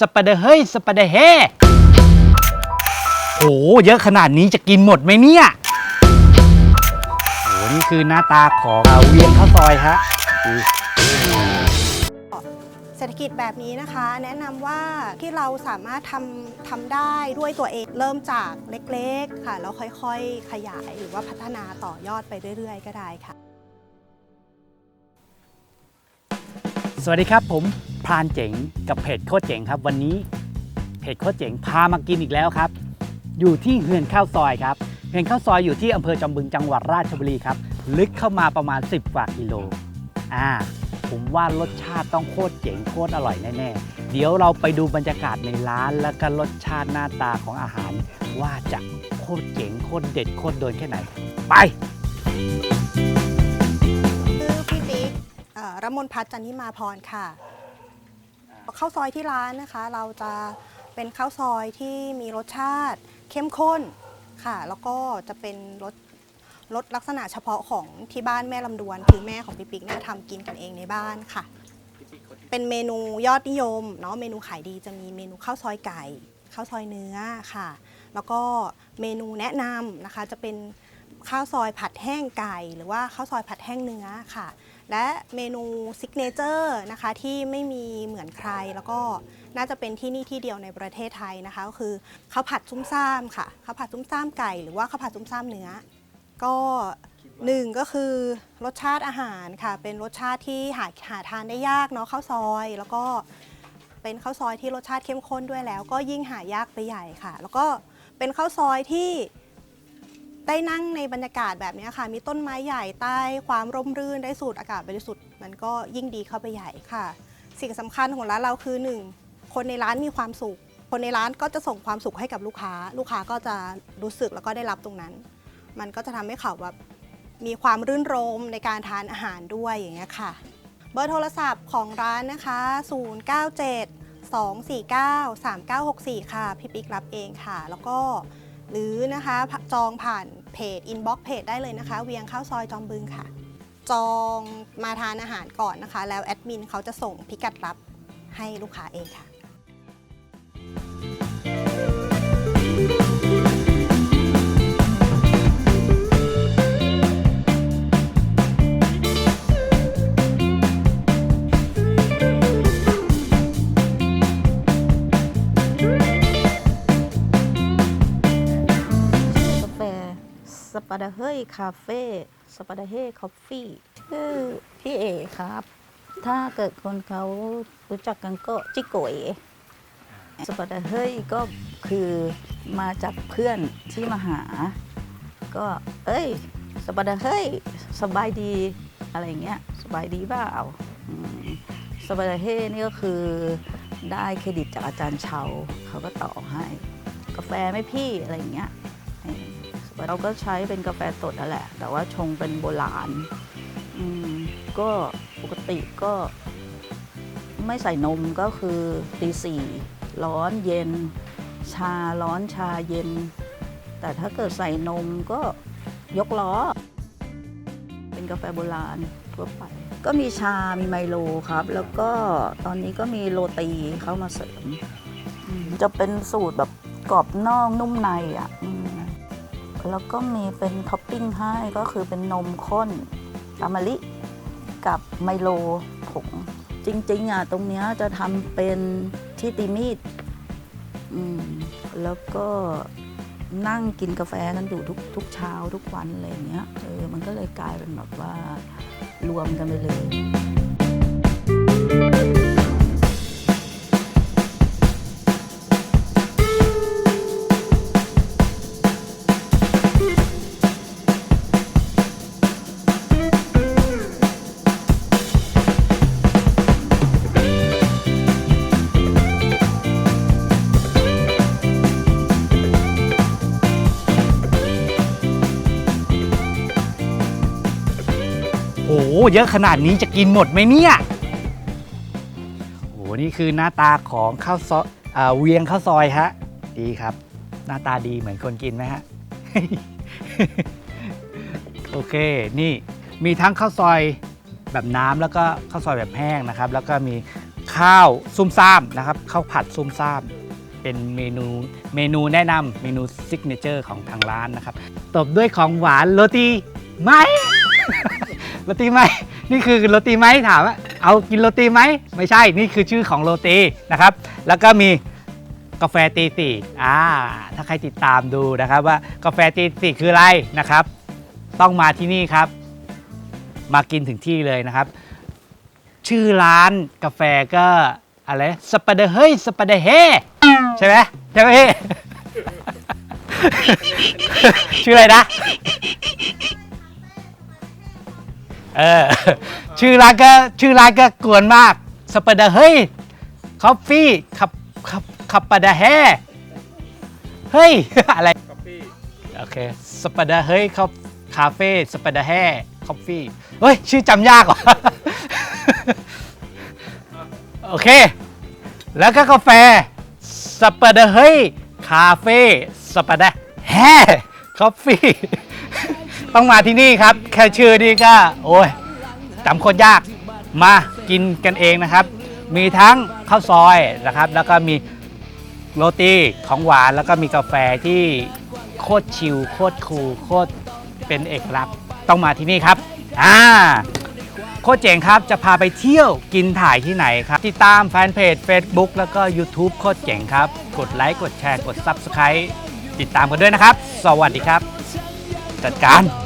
สปาเดอร์เฮ้ยสปาเดอร์เฮโหเยอะขนาดนี้จะกินหมดไหมเนี่ยโหนี่คือหน้าตาของอ่าเวียนข้าวซอยฮะดูเศรษฐกิจแบบนี้นะคะ แนะนำว่าที่เราสามารถทำทำได้ด้วยตัวเองเริ่มจากเล็กๆค่ะแล้วค่อยๆ ขยายหรือว่าพัฒนาต่อยอดไปเรื่อยๆ ก็ได้ค่ะ สวัสดีครับผม พรานเจ๋งกับเพจโคตรเจ๋งครับ วันนี้เพจโคตรเจ๋งพามากินอีกแล้วครับ อยู่ที่เฮือนข้าวซอยครับเฮือนข้าวซอยอยู่ที่อำเภอจอมบึงจังหวัดราชบุรีครับลึกเข้ามาประมาณ 10 กว่ากิโลอ่าผมว่ารสชาติต้องโคตรเจ๋งโคตรอร่อยแน่ๆ เดี๋ยวเราไปดูบรรยากาศในร้านแล้วก็รสชาติหน้าตาของอาหาร ว่าจะโคตรเจ๋งโคตรเด็ดโคตรโดนแค่ไหน ไปชื่อพี่ติ๊กเอ่อรมนพัฒน์จันทิมาพรค่ะ ข้าวซอยที่ร้านนะคะ เราจะเป็นข้าวซอยที่มีรสชาติเข้มข้นค่ะ แล้วก็จะเป็นรสรสลักษณะเฉพาะของที่บ้านแม่ลำดวน คือแม่ของพี่ปิ๊กเนี่ยทำกินกันเองในบ้านค่ะ เป็นเมนูยอดนิยมเนาะเมนูขายดีจะมีเมนูข้าวซอยไก่ข้าวซอยเนื้อค่ะ แล้วก็เมนูแนะนำนะคะ จะเป็นข้าวซอยผัดแห้งไก่ หรือว่าข้าวซอยผัดแห้งเนื้อค่ะ และเมนูซิกเนเจอร์นะคะที่ไม่มีเหมือนใคร แล้วก็น่าจะเป็นที่นี่ที่เดียวในประเทศไทยนะคะ ก็คือข้าวผัดซุ้มซ่ามค่ะข้าวผัดซุ้มซ่ามไก่หรือว่าข้าวผัดซุ้มซ่ามเนื้อ ก็หนึ่งก็คือรสชาติอาหารค่ะ เป็นรสชาติที่หาหาทานได้ยากเนาะข้าวซอย แล้วก็เป็นข้าวซอยที่รสชาติเข้มข้นด้วยแล้ว ก็ยิ่งหายากไปใหญ่ค่ะ แล้วก็เป็นข้าวซอยที่ ได้นั่งในบรรยากาศแบบนี้ค่ะ มีต้นไม้ใหญ่ใต้ความร่มรื่นได้สูดอากาศบริสุทธิ์มันก็ยิ่งดีเข้าไปใหญ่ค่ะ สิ่งสำคัญของร้านเราคือหนึ่งคนในร้านมีความสุข คนในร้านก็จะส่งความสุขให้กับลูกค้า ลูกค้าก็จะรู้สึกแล้วก็ได้รับตรงนั้น มันก็จะทำให้เขาแบบมีความรื่นรมในการทานอาหารด้วยอย่างเงี้ยค่ะ เบอร์โทรศัพท์ของร้านนะคะ 097 249 3964 ค่ะ พี่ปิ๊กรับเองค่ะ แล้วก็ หรือนะคะจองผ่านเพจอินบ็อกเพจได้เลยนะคะ เวียงข้าวซอยจอมบึงค่ะ จองมาทานอาหารก่อนนะคะ แล้วแอดมินเขาจะส่งพิกัดรับให้ลูกค้าเองค่ะ ปาดาเฮยคาเฟ่สปาดาเฮคอฟฟี่ชื่อพี่เอครับ ถ้าเกิดคนเขารู้จักกันก็จิโกเอสปาดาเฮยก็คือมาจากเพื่อนที่มาหา ก็เอ้ยสปาดาเฮยสบายดีอะไรเงี้ยสบายดีเปล่าอืมสปาดาเฮนี่ก็คือได้เครดิตจากอาจารย์เชาเขาก็ต่อให้ กาแฟไหม่พี่อะไรเงี้ย เราก็ใช้เป็นกาแฟสดนั่นแหละ แต่ว่าชงเป็นโบราณ อืม ก็ปกติก็ไม่ใส่นมก็คือตีสี่ร้อนเย็น ชาร้อนชาเย็น แต่ถ้าเกิดใส่นมก็ยกล้อ เป็นกาแฟโบราณทั่วไป ก็มีชา มีไมโลครับ แล้วก็ตอนนี้ก็มีโรตีเข้ามาเสริมอืมจะเป็นสูตรแบบกรอบนอกนุ่มในอะอืม แล้วก็มีเป็นท็อปปิ้งให้ก็คือเป็นนมข้นตามะลิกับไมโลผง จริง ๆ อะ ตรงเนี้ยจะทำเป็นที่ตีมีดอืมแล้วก็นั่งกินกาแฟกันอยู่ทุกทุกเช้าทุกวันอะไรอย่างเงี้ยเออมันก็เลยกลายเป็นแบบว่ารวมกันไปเลย เยอะขนาดนี้จะกินหมดไหมเนี่ยโอ้โหนี่คือหน้าตาของข้าวซอยอ่าเวียงข้าวซอยฮะ ดีครับ หน้าตาดีเหมือนคนกินไหมฮะ โอเค นี่มีทั้งข้าวซอยแบบน้ำแล้วก็ข้าวซอยแบบแห้งนะครับ แล้วก็มีข้าวซุ่มซ่ามนะครับข้าวผัดซุ่มซ่าม เป็นเมนูเมนูแนะนำเมนูซิกเนเจอร์ของทางร้านนะครับ ตบด้วยของหวานโรตีไหม โรตีไหมนี่คือโรตีไหมถามว่าเอากินโรตีไหมไม่ใช่นี่คือชื่อของโรตีนะครับ แล้วก็มีกาแฟตีสี่อ่าถ้าใครติดตามดูนะครับว่ากาแฟตีสี่คืออะไรนะครับ ต้องมาที่นี่ครับ มากินถึงที่เลยนะครับ ชื่อร้านกาแฟก็อะไรสปาเดเฮ้ยสปาเดเฮใช่ไหมใช่ไหมพี่ ชื่ออะไรนะ เออ ชื่อร้านก็ชื่อร้านก็กวนมาก สปาเดเฮ้ยคอฟฟี่ขับขับขับปาเดเฮเฮ้ย อะไรโอเค สปาเดเฮ้ยคาคาเฟ่สปาเดแฮคอฟฟี่เฮ้ย ชื่อจำยากว่ะ โอเค แล้วก็กาแฟ สปาเดเฮ้ยคาเฟ่สปาเดแฮคอฟฟี่ ต้องมาที่นี่ครับ แค่ชื่อนี่ก็ โอ้ยจำโคตรยากมากินกันเองนะครับ มีทั้งข้าวซอยนะครับ แล้วก็มีโรตีของหวานแล้วก็มีกาแฟที่โคตรชิลโคตรคูลโคตรเป็นเอกลักษณ์ต้องมาที่นี่ครับอ่าโคตรเจ๋งครับจะพาไปเที่ยวกินถ่ายที่ไหนครับติดตามแฟนเพจ Facebook แล้วก็ YouTube โคตรเจ๋งครับ กดไลค์กดแชร์กด Subscribe ติดตามกันด้วยนะครับ สวัสดีครับ จัดการ